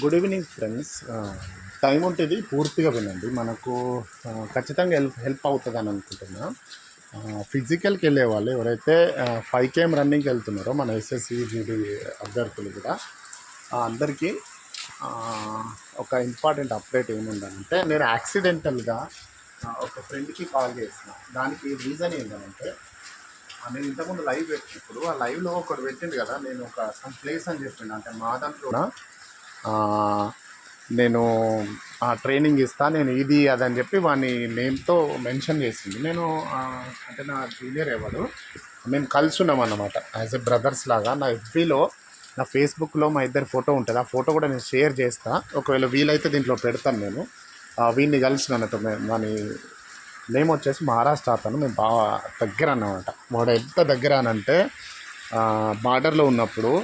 Good evening friends time ఉంటుంది పూర్తిగా వినండి. మనకు ఖచ్చితంగా హెల్ప్ హెల్ప్ అవుతుంది అని అనుకుంటున్నా ఫిజికల్కి వెళ్ళే వాళ్ళు ఎవరైతే ఫైవ్ కేఎం రన్నింగ్కి వెళ్తున్నారో మన ఎస్ఎస్సి జీడీ అభ్యర్థులు కూడా అందరికీ ఒక ఇంపార్టెంట్ అప్డేట్ ఏముందంటే నేను యాక్సిడెంటల్గా ఒక ఫ్రెండ్కి కాల్ చేసిన. దానికి రీజన్ ఏంటంటే నేను ఇంతకుముందు లైవ్ పెట్టినప్పుడు ఆ లైవ్లో ఒకటి పెట్టింది కదా నేను ఒక సమ్ ప్లేస్ అని చెప్పిండు అంటే మా దాంట్లో నేను ఆ ట్రైనింగ్ ఇస్తా నేను ఇది అదని చెప్పి వాడిని నేమ్తో మెన్షన్ చేసింది. నేను అంటే నా జూనియర్ ఎవడు మేము కలిసి ఉన్నాం అన్నమాట. యాజ్ ఎ బ్రదర్స్ లాగా నా ఎఫ్బీలో నా ఫేస్బుక్లో మా ఇద్దరి ఫోటో ఉంటుంది. ఆ ఫోటో కూడా నేను షేర్ చేస్తా. ఒకవేళ వీలైతే దీంట్లో పెడతాను నేను. వీడిని కలిసిన అన్నట్టు మే- నేమ్ వచ్చేసి మహారాష్ట్ర అతను. మేము బాగా దగ్గర అన్నమాట. వాడు ఎంత దగ్గర అనంటే బార్డర్లో ఉన్నప్పుడు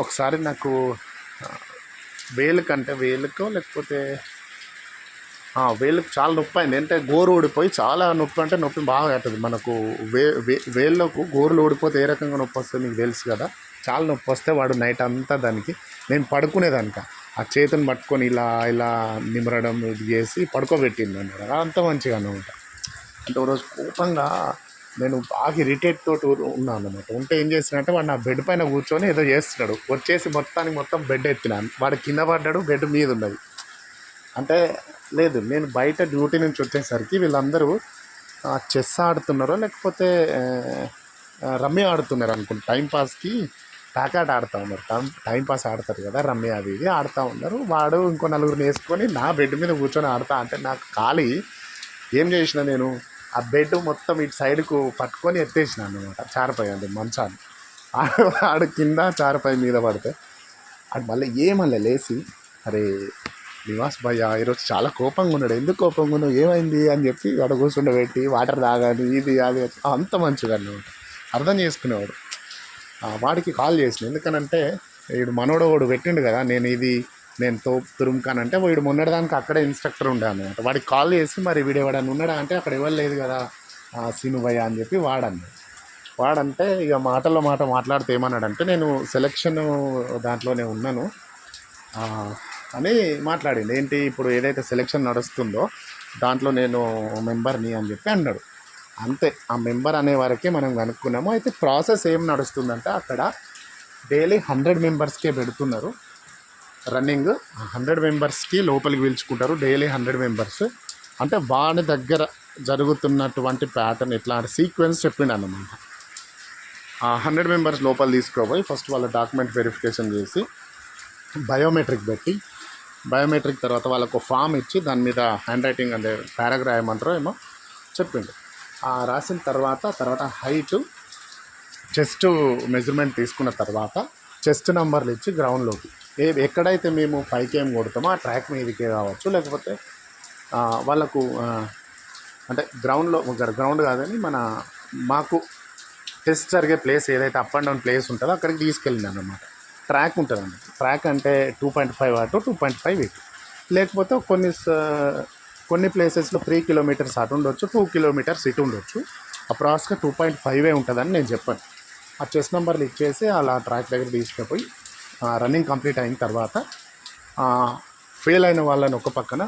ఒకసారి నాకు వేలుకు అంటే వేలుకో లేకపోతే ఆ, వేలుకు చాలా నొప్పి అయింది అంటే గోరు ఊడిపోయి చాలా నొప్పి అంటే నొప్పి బాగా అవుతుంది. మనకు వే వే వేళ్ళకు గోరులు ఊడిపోతే ఏ రకంగా నొప్పి వస్తుంది మీకు తెలుసు కదా? చాలా నొప్పి వస్తే వాడు నైట్ అంతా దానికి నేను పడుకునేదానిక. ఆ చేతిని పట్టుకొని ఇలా ఇలా నిమరడం ఇది చేసి పడుకోబెట్టింది అన్నాడు. అంత మంచిగా అనమాట అంటే ఒక రోజు కోపంగా నేను బాగా ఇరిటేట్ తోటి ఉన్నాను అనమాట ఉంటే ఏం చేసినంటే వాడు నా బెడ్ పైన కూర్చొని ఏదో చేస్తున్నాడు. వచ్చేసి మొత్తానికి మొత్తం బెడ్ ఎత్తినాను. వాడు కింద పడ్డాడు బెడ్ మీద ఉన్నది. అంటే లేదు నేను బయట డ్యూటీ నుంచి వచ్చేసరికి వీళ్ళందరూ చెస్ ఆడుతున్నారో లేకపోతే రమ్మి ఆడుతున్నారు అనుకుంటా. టైంపాస్కి ప్యాకాట్ ఆడుతూ ఉన్నారు. టైం టైంపాస్ ఆడతారు కదా రమ్మి అది ఇది ఆడుతూ ఉన్నారు. వాడు ఇంకో నలుగురిని వేసుకొని నా బెడ్ మీద కూర్చొని ఆడుతా. అంటే నాకు ఖాళీ. ఏం చేసిన నేను ఆ బెడ్ మొత్తం ఇటు సైడ్కు పట్టుకొని ఎత్తేసిన అనమాట చారపై అది మంచాన్ని ఆడు కింద చారపై మీద పడితే ఆడు మళ్ళీ ఏమల్లే లేచి అరే నివాస్ భయ్య ఈరోజు చాలా కోపంగా ఉన్నాడు. ఎందుకు కోపంగా ఉన్నావు? ఏమైంది? అని చెప్పి వాడు కూర్చుండబెట్టి వాటర్ తాగాలి ఇది అది అంత మంచిగా అనమాట అర్థం చేసుకునేవాడు. వాడికి కాల్ చేసిన. ఎందుకనంటే వీడు మనోడు వాడు పెట్టిండు కదా నేను ఇది నేను తో తురుముకానంటే వీడు మొన్నటిదానికి అక్కడే ఇన్స్ట్రక్టర్ ఉండే అనమాట. వాడికి కాల్ చేసి మరి వీడు ఎవడన్నా ఉన్నాడా అంటే అక్కడ ఎవరు లేదు కదా సీను భయ్య అని చెప్పి వాడన్నాడు. వాడంటే ఇక మాటల్లో మాట మాట్లాడితే ఏమన్నాడంటే నేను సెలక్షన్ దాంట్లోనే ఉన్నాను. అని మాట్లాడింది ఏంటి ఇప్పుడు ఏదైతే సెలక్షన్ నడుస్తుందో దాంట్లో నేను మెంబర్ని అని చెప్పి అన్నాడు. అంతే ఆ మెంబర్ అనే వరకే మనం కనుక్కున్నాము. అయితే ప్రాసెస్ ఏం నడుస్తుందంటే అక్కడ డైలీ హండ్రెడ్ మెంబర్స్కే పెడుతున్నారు. రన్నింగ్. హండ్రెడ్ మెంబర్స్కి లోపలికి పిలుచుకుంటారు. Daily hundred members. అంటే వాడి దగ్గర జరుగుతున్నటువంటి ప్యాటర్న్ ఇట్లాంటి సీక్వెన్స్ చెప్పిండు అన్నమాట ఆ హండ్రెడ్ మెంబర్స్ లోపల తీసుకుపోయి ఫస్ట్ వాళ్ళ డాక్యుమెంట్ వెరిఫికేషన్ చేసి బయోమెట్రిక్ పెట్టి బయోమెట్రిక్ తర్వాత వాళ్ళకు ఫామ్ ఇచ్చి దాని మీద హ్యాండ్ రైటింగ్ అంటే పారాగ్రాఫ్ ఏమంటారో ఏమో చెప్పిండు. రాసిన తర్వాత తర్వాత హైట్ చెస్ట్ మెజర్మెంట్ తీసుకున్న తర్వాత చెస్ట్ నెంబర్లు ఇచ్చి గ్రౌండ్లోకి ఏ ఎక్కడైతే మేము పైకి ఏం కొడతామో ఆ ట్రాక్ మీదకే కావచ్చు లేకపోతే వాళ్ళకు అంటే గ్రౌండ్లో గ్రౌండ్ కాదని మన మాకు టెస్ట్ జరిగే ప్లేస్ ఏదైతే అప్ అండ్ డౌన్ ప్లేస్ ఉంటుందో అక్కడికి తీసుకెళ్ళింది అనమాట ట్రాక్ ఉంటుంది ట్రాక్ అంటే టూ పాయింట్ ఫైవ్ అటు టూ పాయింట్ ఫైవ్ ఇటు. లేకపోతే కొన్ని కొన్ని ప్లేసెస్లో త్రీ కిలోమీటర్స్ అటు ఉండొచ్చు టూ కిలోమీటర్స్ ఇటు ఉండొచ్చు. అప్రాక్స్గా టూ పాయింట్ ఫైవే ఉంటుందని నేను చెప్పాను. ఆ చెస్ నెంబర్లు ఇచ్చేసి అలా ట్రాక్ దగ్గర తీసుకుపోయి రన్నింగ్ కంప్లీట్ అయిన తర్వాత ఫెయిల్ అయిన వాళ్ళని ఒక పక్కన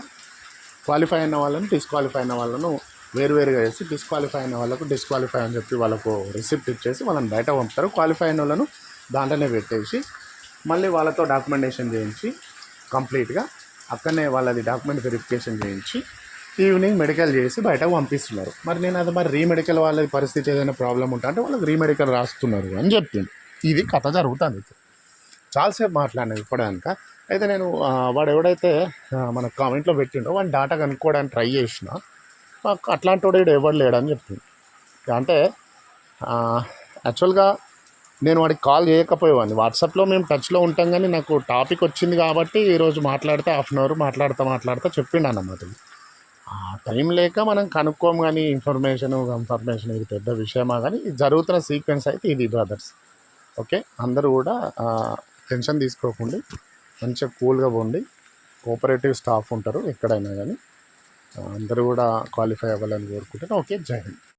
క్వాలిఫై అయిన వాళ్ళని డిస్క్వాలిఫై అయిన వాళ్ళను వేరువేరుగా చేసి డిస్క్వాలిఫై అయిన వాళ్ళకు డిస్క్వాలిఫై అని చెప్పి వాళ్ళకు రిసిప్ట్ ఇచ్చేసి వాళ్ళని బయట పంపుతారు. క్వాలిఫై అయిన వాళ్ళను దాంట్లోనే పెట్టేసి మళ్ళీ వాళ్ళతో డాక్యుమెంటేషన్ చేయించి కంప్లీట్గా అక్కడనే వాళ్ళది డాక్యుమెంట్ వెరిఫికేషన్ చేయించి ఈవినింగ్ మెడికల్ చేసి బయటకు పంపిస్తున్నారు. మరి నేను అది మరి రీమెడికల్ వాళ్ళ పరిస్థితి ఏదైనా ప్రాబ్లం ఉంటే అంటే వాళ్ళకి రీమెడికల్ రాస్తున్నారు అని చెప్పింది ఇది కథ జరుగుతుంది. చాలాసేపు మాట్లాడినాను ఇప్పటిదాక అయితే నేను వాడు ఎవడైతే మన కామెంట్లో పెట్టిండో వాడి డాటా కనుక్కోవడానికి ట్రై చేసిన. మాకు అట్లాంటి వాడు ఎవడు లేడని చెప్పింది అంటే యాక్చువల్గా నేను వాడికి కాల్ చేయకపోయేవాడిని. వాట్సాప్లో మేము టచ్లో ఉంటాం కానీ నాకు టాపిక్ వచ్చింది కాబట్టి ఈరోజు మాట్లాడితే హాఫ్ అన్ అవర్ మాట్లాడుతూ మాట్లాడుతూ చెప్పిండు అన్నమాట ఆ టైం లేక మనం కనుక్కోం కానీ ఇన్ఫర్మేషన్ ఇన్ఫర్మేషన్ ఇది పెద్ద విషయమా కానీ జరుగుతున్న సీక్వెన్స్ అయితే ఇది బ్రదర్స్. ఓకే? అందరూ కూడా టెన్షన్ తీసుకోకండి. మంచిగా కూల్గా పోండి. కోఆపరేటివ్ స్టాఫ్ ఉంటారు ఎక్కడైనా కానీ. అందరూ కూడా క్వాలిఫై అవ్వాలని కోరుకుంటున్నాను. ఓకే జై హింద్.